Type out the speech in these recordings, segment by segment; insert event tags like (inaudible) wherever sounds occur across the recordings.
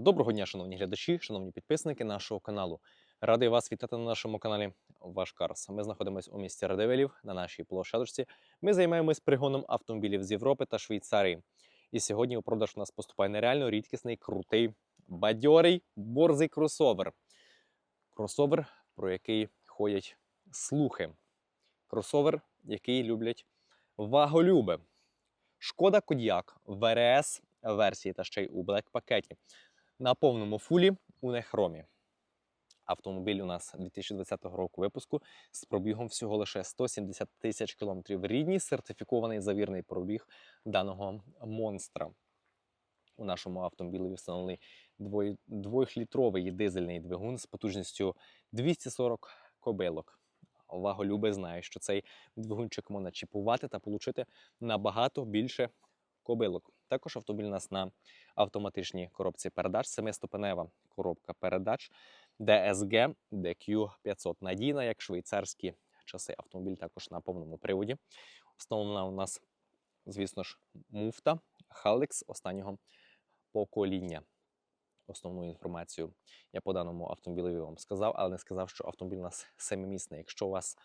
Доброго дня, шановні глядачі, шановні підписники нашого каналу. Радий вас вітати на нашому каналі Ваш Карс. Ми знаходимося у місті Радивилів на нашій площадочці. Ми займаємось пригоном автомобілів з Європи та Швейцарії. І сьогодні у продаж у нас поступає нереально рідкісний, крутий, бадьорий, борзий кросовер. Кросовер, про який ходять слухи. Кросовер, який люблять ваголюби. Шкода Кодіак ВРС версії та ще й у блек пакеті на повному фулі у нехромі. Автомобіль у нас 2020 року випуску з пробігом всього лише 170 тисяч кілометрів. Рідній сертифікований завірний пробіг даного монстра. У нашому автомобілі встановлений двохлітровий дизельний двигун з потужністю 240 кобилок. Ваголюби знають, що цей двигунчик можна чіпувати та отримати набагато більше кобилок. Також автомобіль у нас на автоматичній коробці передач, семиступенева коробка передач DSG DQ500. Надійна, як швейцарські часи. Автомобіль також на повному приводі. Встановлена у нас, звісно ж, муфта Haldex останнього покоління. Основну інформацію я по даному автомобілю вам сказав, але не сказав, що автомобіль у нас семимісний. Якщо у вас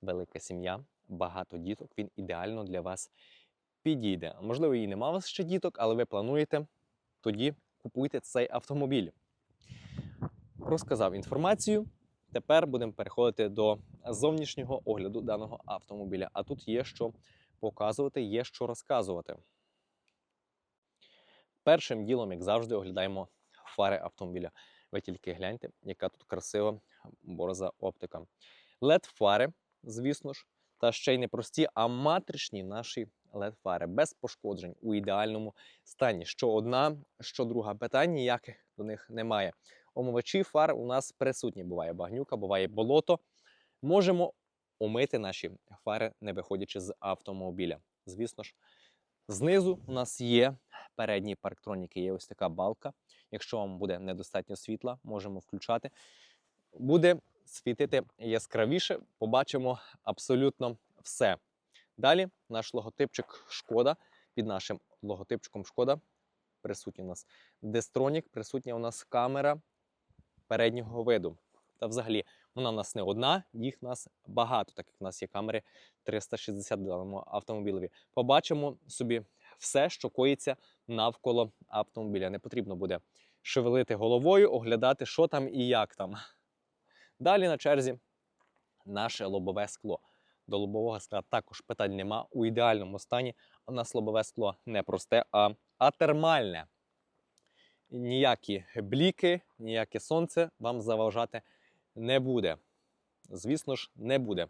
велика сім'я, багато діток, він ідеально для вас підійде. Можливо, і нема у вас ще діток, але ви плануєте, тоді купуйте цей автомобіль. Розказав інформацію. Тепер будемо переходити до зовнішнього огляду даного автомобіля. А тут є що показувати, є що розказувати. Першим ділом, як завжди, оглядаємо фари автомобіля. Ви тільки гляньте, яка тут красива борза оптика. led фари звісно ж, та ще й не прості, а матричні наші led фари без пошкоджень у ідеальному стані. Що одна, що друга питань ніяких до них немає. Омивачі фар у нас присутні. Буває багнюка, буває болото. Можемо омити наші фари, не виходячи з автомобіля. Звісно ж, знизу у нас є передні парктроніки, є ось така балка. Якщо вам буде недостатньо світла, можемо включати. Буде світити яскравіше, побачимо абсолютно все. Далі наш логотипчик Шкода. Під нашим логотипчиком Шкода присутній у нас дестронік, присутня у нас камера переднього виду. Та взагалі вона в нас не одна, їх в нас багато, так як в нас є камери 360 в даному автомобілеві. Побачимо собі все, що коїться навколо автомобіля. Не потрібно буде шевелити головою, оглядати, що там і як там. Далі на черзі наше лобове скло. До лобового скла також питань нема у ідеальному стані. У нас лобове скло не просте, а, а термальне. Ніякі бліки, ніяке сонце вам заважати не буде. Звісно ж, не буде.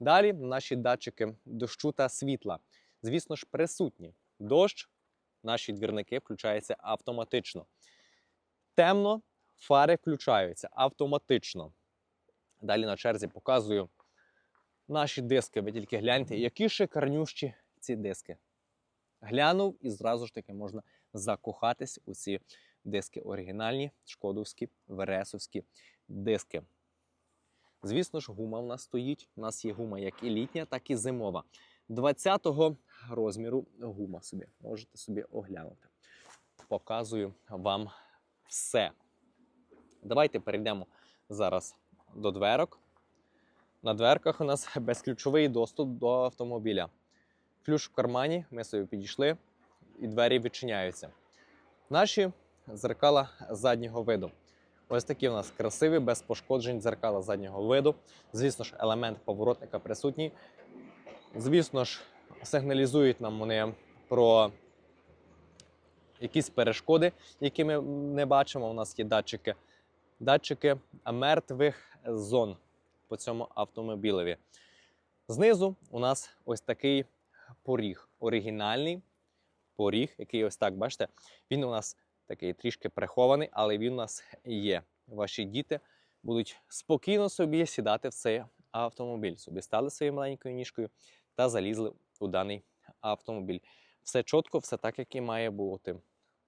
Далі наші датчики дощу та світла. Звісно ж, присутні. Дощ, наші двірники включаються автоматично. Темно, фари включаються автоматично. Далі на черзі показую наші диски. Ви тільки гляньте, які шикарнющі ці диски. Глянув і зразу ж таки можна закохатись у ці диски оригінальні, шкодовські, вересовські диски. Звісно ж, гума в нас стоїть. У нас є гума як і літня, так і зимова. 20-го розміру гума собі. Можете собі оглянути. Показую вам все. Давайте перейдемо зараз до дверок. На дверках у нас (laughs) безключовий доступ до автомобіля. Ключ в кармані, ми собі підійшли, і двері відчиняються. Наші зеркала заднього виду. Ось такі у нас красиві, без пошкоджень дзеркала заднього виду. Звісно ж, елемент поворотника присутній. Звісно ж, сигналізують нам вони про якісь перешкоди, які ми не бачимо. У нас є датчики, датчики мертвих зон по цьому автомобілеві. Знизу у нас ось такий поріг, оригінальний поріг, який ось так, бачите, він у нас такий трішки прихований, але він у нас є. Ваші діти будуть спокійно собі сідати в цей автомобіль. Собі стали своєю маленькою ніжкою та залізли у даний автомобіль. Все чітко, все так, як і має бути.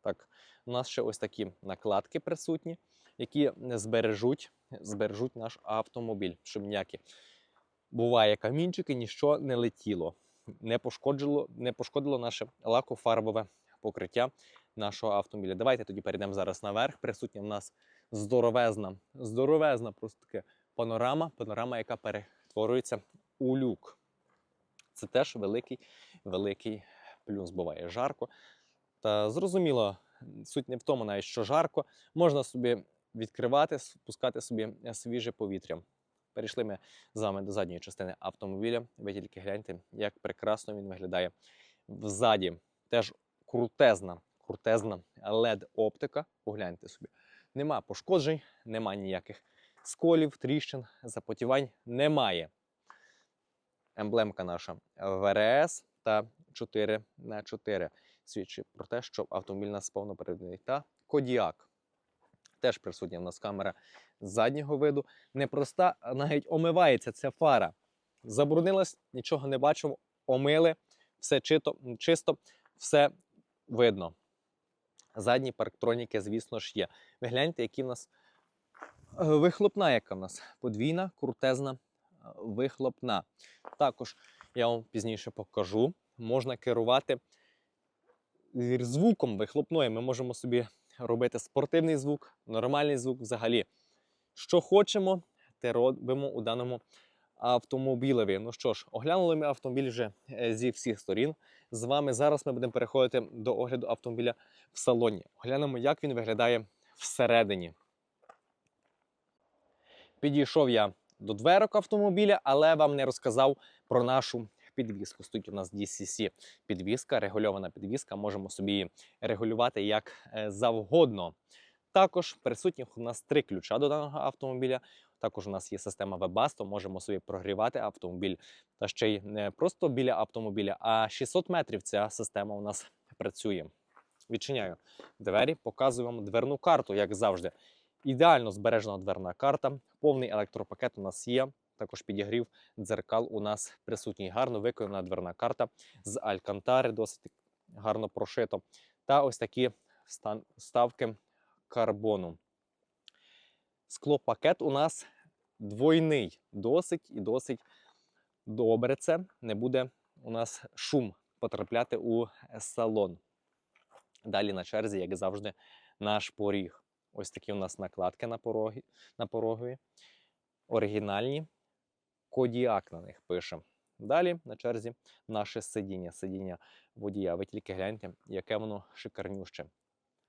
Так, у нас ще ось такі накладки присутні, які збережуть, збережуть наш автомобіль, щоб ніякі буває камінчики, ніщо не летіло, не пошкодило, не пошкодило наше лакофарбове покриття нашого автомобіля. Давайте тоді перейдемо зараз наверх. Присутня в нас здоровезна, здоровезна просто таки панорама, панорама, яка перетворюється у люк. Це теж великий, великий плюс. Буває жарко. Та зрозуміло, суть не в тому, навіть що жарко, можна собі відкривати, спускати собі свіже повітря. Перейшли ми з вами до задньої частини автомобіля. Ви тільки гляньте, як прекрасно він виглядає взаді. Теж крутезна, крутезна LED-оптика. Погляньте собі. Нема пошкоджень, нема ніяких сколів, тріщин, запотівань немає. Емблемка наша ВРС та 4 на 4 свідчить про те, що автомобіль нас повно переданий. Та Кодіак. Теж присутня в нас камера заднього виду. Непроста, навіть омивається ця фара. Забруднилась, нічого не бачимо, омили, все чисто, чисто, все видно. Задні парктроніки, звісно ж, є. Ви гляньте, які в нас е, вихлопна, яка в нас подвійна, крутезна е, вихлопна. Також я вам пізніше покажу. Можна керувати звуком вихлопної. Ми можемо собі робити спортивний звук, нормальний звук взагалі. Що хочемо, те робимо у даному автомобілеві. Ну що ж, оглянули ми автомобіль вже е, зі всіх сторін. З вами зараз ми будемо переходити до огляду автомобіля в салоні. Оглянемо, як він виглядає всередині. Підійшов я до дверок автомобіля, але вам не розказав про нашу підвіску. Стоїть у нас DCC підвіска, регульована підвіска. Можемо собі її регулювати як е, завгодно. Також присутніх у нас три ключа до даного автомобіля. Також у нас є система Webasto, можемо собі прогрівати автомобіль. Та ще й не просто біля автомобіля, а 600 метрів ця система у нас працює. Відчиняю двері, показую вам дверну карту, як завжди. Ідеально збережена дверна карта, повний електропакет у нас є. Також підігрів дзеркал у нас присутній. Гарно виконана дверна карта з алькантари, досить гарно прошито. Та ось такі ставки карбону. Склопакет у нас двойний, досить і досить добре це. Не буде у нас шум потрапляти у салон. Далі на черзі, як завжди, наш поріг. Ось такі у нас накладки на порогові. Оригінальні. Кодіак на них пише. Далі на черзі наше сидіння, сидіння водія. Ви тільки гляньте, яке воно шикарнюще.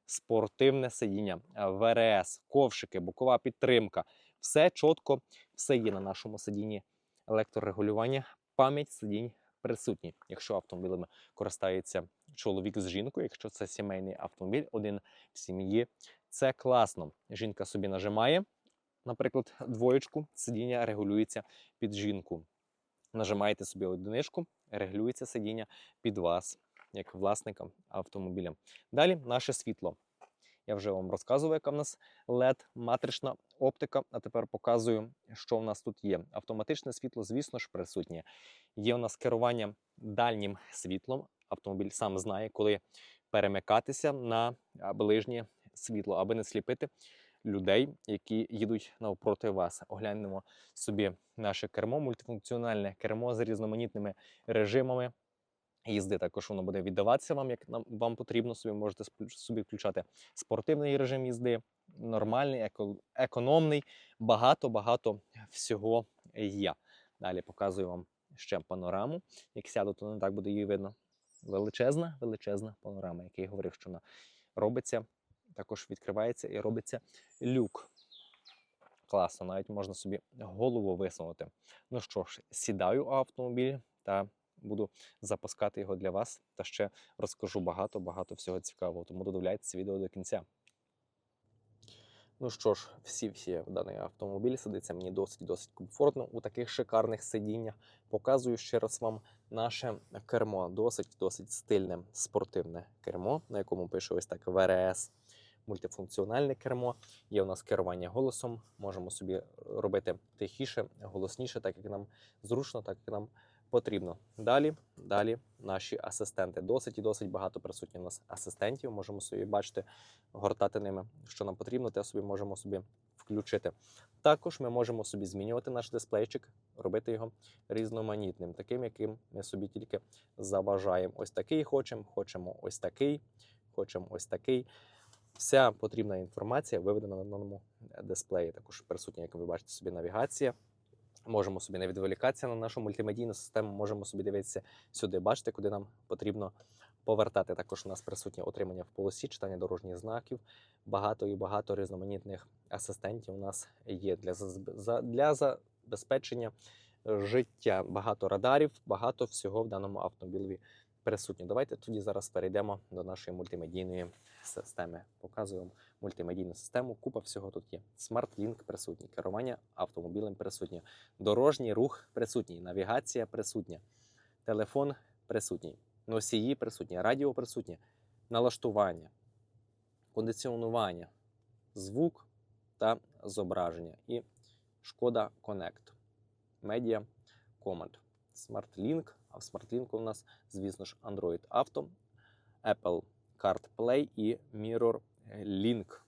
Спортивне сидіння, ВРС, ковшики, бокова підтримка. Все чітко, все є на нашому сидінні електрорегулювання. Пам'ять сидінь присутні. Якщо автомобілями користається чоловік з жінкою, якщо це сімейний автомобіль, один в сім'ї, це класно. Жінка собі нажимає, наприклад, двоєчку, сидіння регулюється під жінку. Нажимаєте собі одиничку, регулюється сидіння під вас, як власника автомобіля. Далі наше світло. Я вже вам розказував, яка в нас LED, матрична оптика. А тепер показую, що в нас тут є. Автоматичне світло, звісно ж, присутнє. Є у нас керування дальнім світлом. Автомобіль сам знає, коли перемикатися на ближнє світло, аби не сліпити людей, які їдуть навпроти вас. Оглянемо собі наше кермо, мультифункціональне кермо з різноманітними режимами. Їзди також воно буде віддаватися вам, як нам вам потрібно. Собі можете собі включати спортивний режим їзди, нормальний, еко, економний. Багато багато всього є. Далі показую вам ще панораму. Як сяду, то не так буде її видно. Величезна, величезна панорама, як я й говорив, що вона робиться, також відкривається і робиться люк. Класно, навіть можна собі голову висунути. Ну що ж, сідаю у автомобіль та буду запускати його для вас та ще розкажу багато-багато всього цікавого. Тому додивляйтеся відео до кінця. Ну що ж, всі-всі в даний автомобіль сидиться мені досить-досить комфортно у таких шикарних сидіннях. Показую ще раз вам наше кермо. Досить-досить стильне спортивне кермо, на якому пише ось так ВРС. Мультифункціональне кермо. Є у нас керування голосом. Можемо собі робити тихіше, голосніше, так як нам зручно, так як нам потрібно. Далі, далі наші асистенти. Досить і досить багато присутні у нас асистентів. Можемо собі бачити, гортати ними, що нам потрібно, те собі можемо собі включити. Також ми можемо собі змінювати наш дисплейчик, робити його різноманітним, таким, яким ми собі тільки забажаємо. Ось такий хочемо, хочемо ось такий, хочемо ось такий. Вся потрібна інформація виведена на даному дисплеї. Також присутня, як ви бачите, собі навігація. Можемо собі не відволікатися на нашу мультимедійну систему, можемо собі дивитися сюди, бачите, куди нам потрібно повертати. Також у нас присутнє отримання в полосі, читання дорожніх знаків. Багато і багато різноманітних асистентів у нас є для, для забезпечення життя. Багато радарів, багато всього в даному автомобілі присутньо. Давайте тоді зараз перейдемо до нашої мультимедійної системи. Показую вам мультимедійну систему. Купа всього тут є. SmartLink присутній, керування автомобілем присутнє, дорожній рух присутній, навігація присутня, телефон присутній, носії присутні, радіо присутнє, налаштування, кондиціонування, звук та зображення і Шкода Connect, Media Command, SmartLink. А в SmartLink у нас, звісно ж, Android Auto, Apple CarPlay і Mirror Link.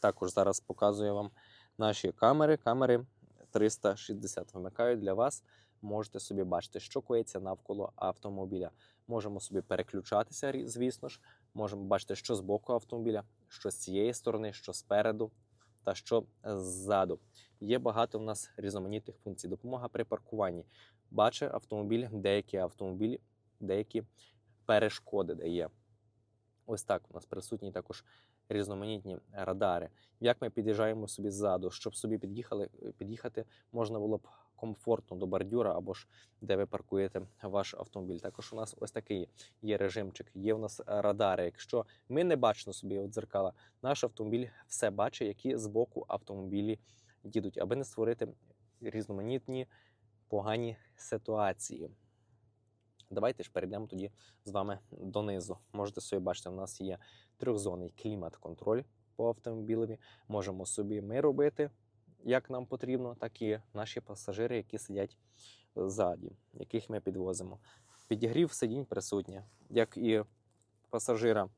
Також зараз показую вам наші камери. Камери 360 вимикають для вас. Можете собі бачити, що коїться навколо автомобіля. Можемо собі переключатися, звісно ж. Можемо бачити, що з боку автомобіля, що з цієї сторони, що спереду та що ззаду. Є багато в нас різноманітних функцій. Допомога при паркуванні. Бачить автомобіль, деякі автомобілі, деякі перешкоди дає. Ось так у нас присутні також різноманітні радари. Як ми під'їжджаємо собі ззаду, щоб собі під'їхали, під'їхати можна було б комфортно до бордюра або ж де ви паркуєте ваш автомобіль. Також у нас ось такий є режимчик, є у нас радари. Якщо ми не бачимо собі от дзеркала, наш автомобіль все бачить, які з боку автомобілі їдуть, аби не створити різноманітні погані ситуації. Давайте ж перейдемо тоді з вами донизу. Можете собі бачити, у нас є трьохзонний клімат-контроль по автомобілеві. Можемо собі ми робити, як нам потрібно, так і наші пасажири, які сидять ззаді, яких ми підвозимо. Підігрів сидінь присутнє, як і пасажира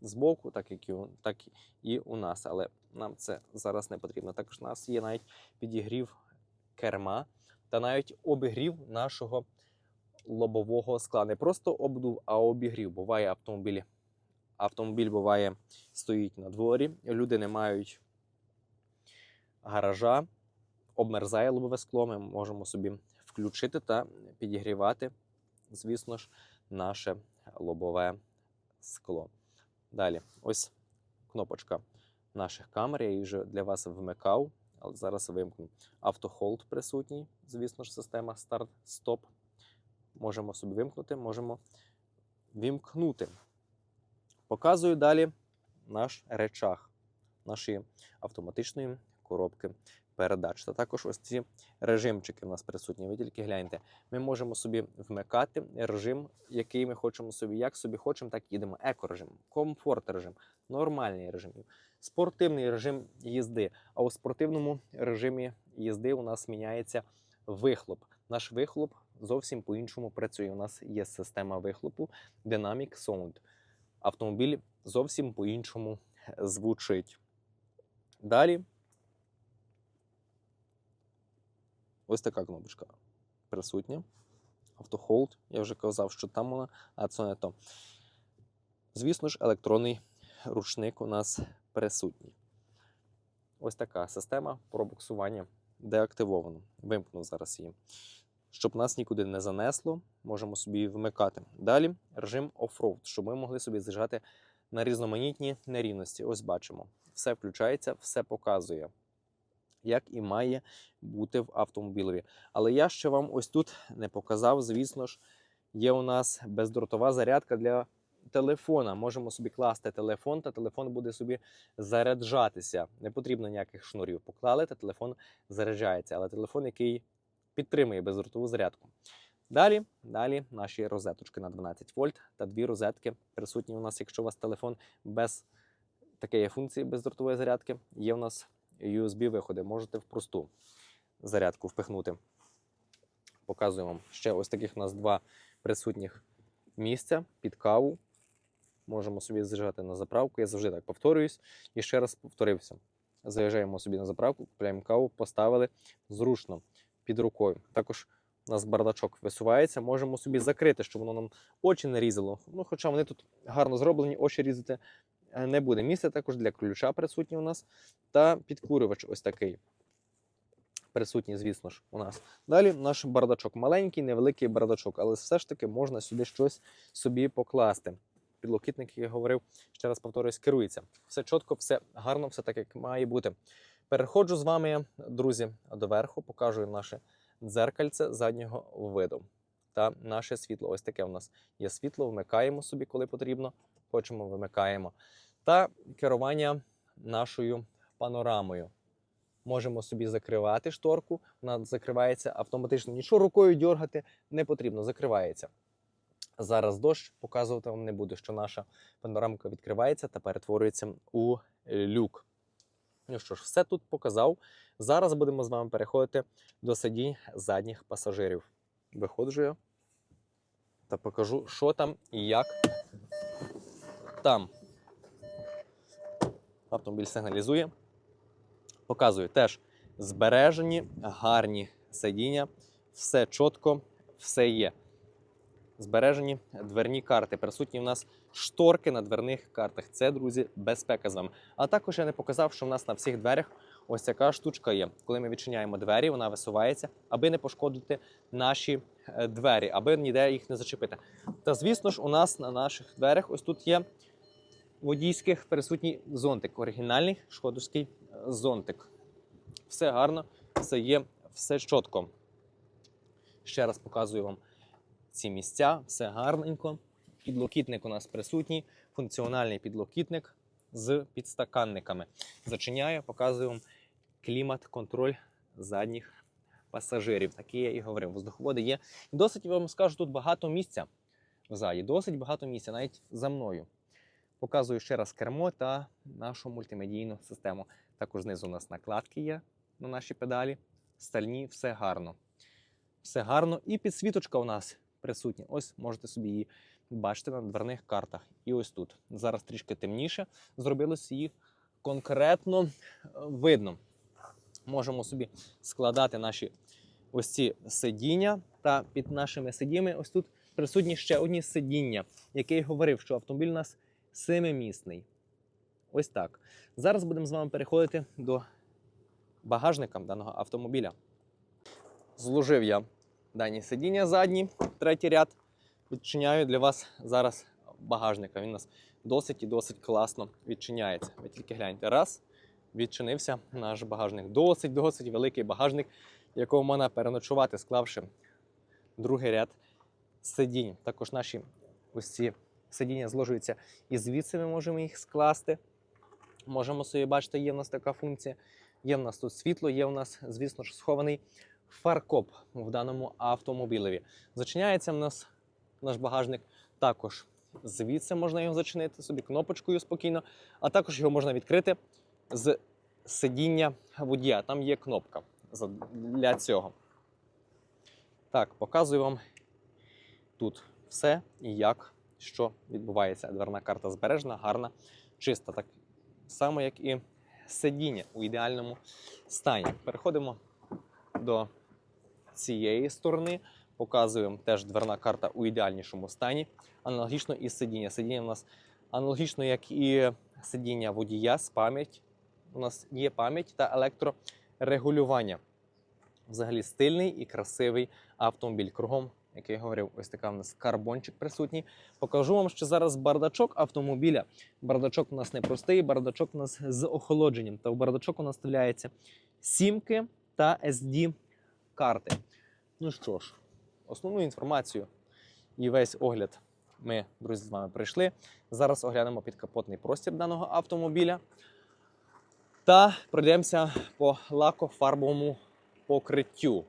збоку, так, як і, так і у нас. Але нам це зараз не потрібно. Також у нас є навіть підігрів керма та навіть обігрів нашого лобового скла. Не просто обдув, а обігрів. Буває автомобіль. Автомобіль буває стоїть на дворі, люди не мають гаража, обмерзає лобове скло. Ми можемо собі включити та підігрівати, звісно ж, наше лобове скло. Далі, ось кнопочка наших камер. Я її вже для вас вмикав, але зараз вимкну. Автохолд присутній, звісно ж, система старт-стоп. Можемо собі вимкнути, можемо вімкнути. Показую далі наш речах нашої автоматичної коробки передач. Та також ось ці режимчики в нас присутні. Ви тільки гляньте. Ми можемо собі вмикати режим, який ми хочемо собі. Як собі хочемо, так і їдемо. Екорежим, комфорт режим, нормальний режим, спортивний режим їзди. А у спортивному режимі їзди у нас міняється вихлоп. Наш вихлоп зовсім по-іншому працює. У нас є система вихлопу Dynamic Sound. Автомобіль зовсім по-іншому звучить. Далі ось така кнопочка присутня. Автохолд. Я вже казав, що там вона, а це не то. Звісно ж, електронний ручник у нас присутній. Ось така система пробуксування деактивована. Вимкнув зараз її. Щоб нас нікуди не занесло, можемо собі вмикати. Далі режим оффроуд, щоб ми могли собі з'їжджати на різноманітні нерівності. Ось бачимо. Все включається, все показує, як і має бути в автомобілеві. Але я ще вам ось тут не показав, звісно ж, є у нас бездротова зарядка для телефона. Можемо собі класти телефон, та телефон буде собі заряджатися. Не потрібно ніяких шнурів. Поклали, та телефон заряджається. Але телефон, який підтримує бездротову зарядку. Далі, далі наші розеточки на 12 вольт та дві розетки присутні у нас, якщо у вас телефон без такої функції бездротової зарядки, є у нас USB-виходи. Можете в просту зарядку впихнути. Показую вам ще ось таких у нас два присутніх місця під каву. Можемо собі заїжджати на заправку. Я завжди так повторююсь і ще раз повторився. Заїжджаємо собі на заправку, купляємо каву, поставили зручно під рукою. Також у нас бардачок висувається, можемо собі закрити, щоб воно нам очі не різало. Ну, хоча вони тут гарно зроблені, очі різати не буде. Місце також для ключа присутнє у нас. Та підкурювач ось такий. Присутній, звісно ж, у нас. Далі наш бардачок. Маленький, невеликий бардачок, але все ж таки можна сюди щось собі покласти. Підлокітник, як я говорив, ще раз повторюсь, керується. Все чітко, все гарно, все так, як має бути. Переходжу з вами, друзі, доверху, покажу наше дзеркальце заднього виду та наше світло. Ось таке у нас є світло, вмикаємо собі, коли потрібно. Хочемо, вимикаємо. Та керування нашою панорамою. Можемо собі закривати шторку, вона закривається автоматично. Нічого рукою дергати не потрібно, закривається. Зараз дощ показувати вам не буду, що наша панорамка відкривається та перетворюється у люк. Ну що ж, все тут показав. Зараз будемо з вами переходити до сидінь задніх пасажирів. Виходжу я та покажу, що там і як там. Автомобіль сигналізує. Показую теж збережені, гарні сидіння, все чітко, все є. Збережені дверні карти. Присутні в нас шторки на дверних картах. Це, друзі, безпека з вами. А також я не показав, що в нас на всіх дверях ось така штучка є. Коли ми відчиняємо двері, вона висувається, аби не пошкодити наші е, двері, аби ніде їх не зачепити. Та звісно ж, у нас на наших дверях ось тут є водійських присутній зонтик, оригінальний шкодовський е, зонтик. Все гарно, все є, все чітко. Ще раз показую вам ці місця, все гарненько. Підлокітник у нас присутній, функціональний підлокітник з підстаканниками. Зачиняю, показую вам клімат-контроль задніх пасажирів. Такий я і говорив. Воздуховоди є. Досить я вам скажу, тут багато місця взаді, досить багато місця, навіть за мною. Показую ще раз кермо та нашу мультимедійну систему. Також знизу у нас накладки є на наші педалі. Стальні, все гарно. Все гарно. І підсвіточка у нас присутня. Ось можете собі її бачити на дверних картах. І ось тут. Зараз трішки темніше. Зробилось її конкретно е, видно. Можемо собі складати наші ось ці сидіння. Та під нашими сидіннями ось тут присутні ще одні сидіння, яке говорив, що автомобіль у нас семимісний. Ось так. Зараз будемо з вами переходити до багажника даного автомобіля. Зложив я дані сидіння задні, третій ряд. Відчиняю для вас зараз багажника. Він у нас досить і досить класно відчиняється. Ви тільки гляньте. Раз, відчинився наш багажник. Досить, досить великий багажник, в якому можна переночувати, склавши другий ряд сидінь. Також наші ось ці сидіння зложуються і звідси ми можемо їх скласти. Можемо собі бачити, є в нас така функція. Є в нас тут світло, є в нас, звісно ж, схований фаркоп в даному автомобілеві. Зачиняється в нас наш багажник також. Звідси можна його зачинити собі кнопочкою спокійно, а також його можна відкрити з сидіння водія. Там є кнопка для цього. Так, показую вам тут все і як, що відбувається. Дверна карта збережена, гарна, чиста. Так само, як і сидіння у ідеальному стані. Переходимо до цієї сторони. Показуємо теж дверна карта у ідеальнішому стані. Аналогічно і сидіння. Сидіння у нас аналогічно, як і сидіння водія з пам'ять. У нас є пам'ять та електрорегулювання. Взагалі стильний і красивий автомобіль. Кругом, як я говорив, ось така у нас карбончик присутній. Покажу вам, що зараз бардачок автомобіля. Бардачок у нас не простий, бардачок у нас з охолодженням. Та в бардачок у нас вставляється сімки та SD карти. Ну що ж, основну інформацію і весь огляд ми, друзі, з вами прийшли. Зараз оглянемо підкапотний простір даного автомобіля та пройдемося по лакофарбовому покриттю.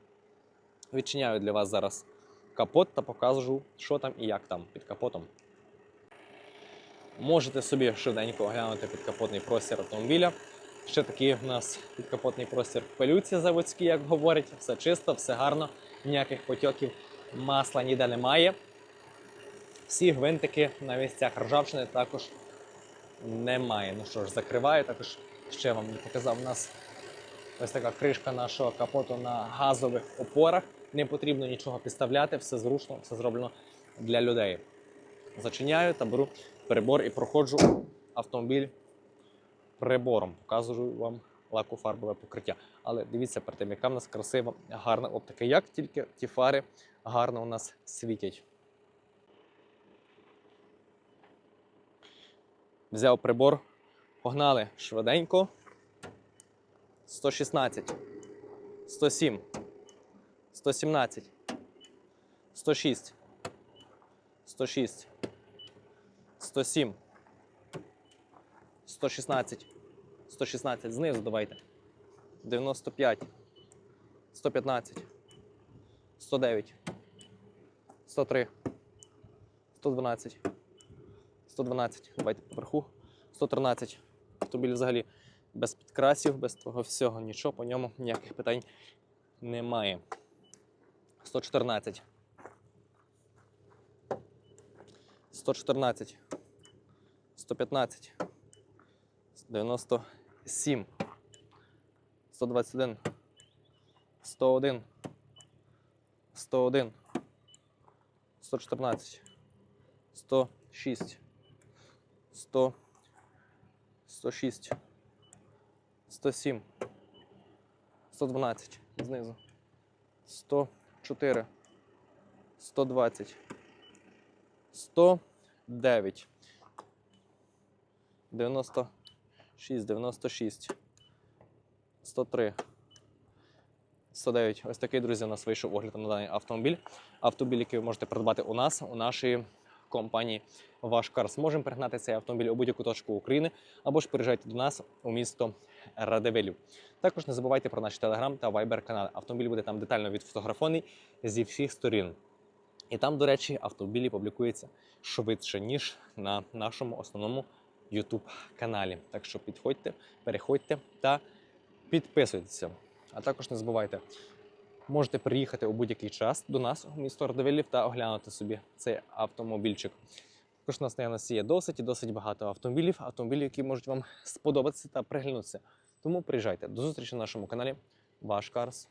Відчиняю для вас зараз капот та покажу, що там і як там під капотом. Можете собі швиденько оглянути підкапотний простір автомобіля. Ще такий у нас підкапотний простір в пилюці заводський, як говорять. Все чисто, все гарно, ніяких потьоків масла ніде немає. Всі гвинтики на місцях ржавчини також немає. Ну що ж, закриваю. Також ще вам показав у нас ось така кришка нашого капоту на газових опорах. Не потрібно нічого підставляти, все зручно, все зроблено для людей. Зачиняю та беру прибор і проходжу автомобіль прибором. Показую вам лакофарбове покриття. Але дивіться перед тим, яка в нас красива, гарна оптика. Як тільки ті фари гарно у нас світять. Взяв прибор, погнали швиденько. 116, 107, 117, 106, 106, 107, 116, 116, знизу давайте. 95, 115, 109, 103, 112, 112, давайте поверху, 113. Автомобіль взагалі без підкрасів, без того всього, нічого по ньому, ніяких питань немає. 114. 114. 115. 97. 121. 101. 101. 114. 106. 100. 106. 107. 112. Знизу. 104. 120. 109. 96, 96. 103. 109. Ось такий, друзі, у нас вийшов огляд на даний автомобіль. Автомобіль, який ви можете придбати у нас, у нашій компанії Ваш Карс. Можемо перегнати цей автомобіль у будь-яку точку України або ж приїжджайте до нас у місто Радивилів. Також не забувайте про наш телеграм та вайбер канал. Автомобіль буде там детально відфотографований зі всіх сторін. І там, до речі, автомобілі публікуються швидше, ніж на нашому основному YouTube каналі. Так що підходьте, переходьте та підписуйтеся. А також не забувайте, можете приїхати у будь-який час до нас у місто Радивилів та оглянути собі цей автомобільчик. Також у нас наявності є досить і досить багато автомобілів, автомобілів, які можуть вам сподобатися та приглянутися. Тому приїжджайте. До зустрічі на нашому каналі. Ваш Карс.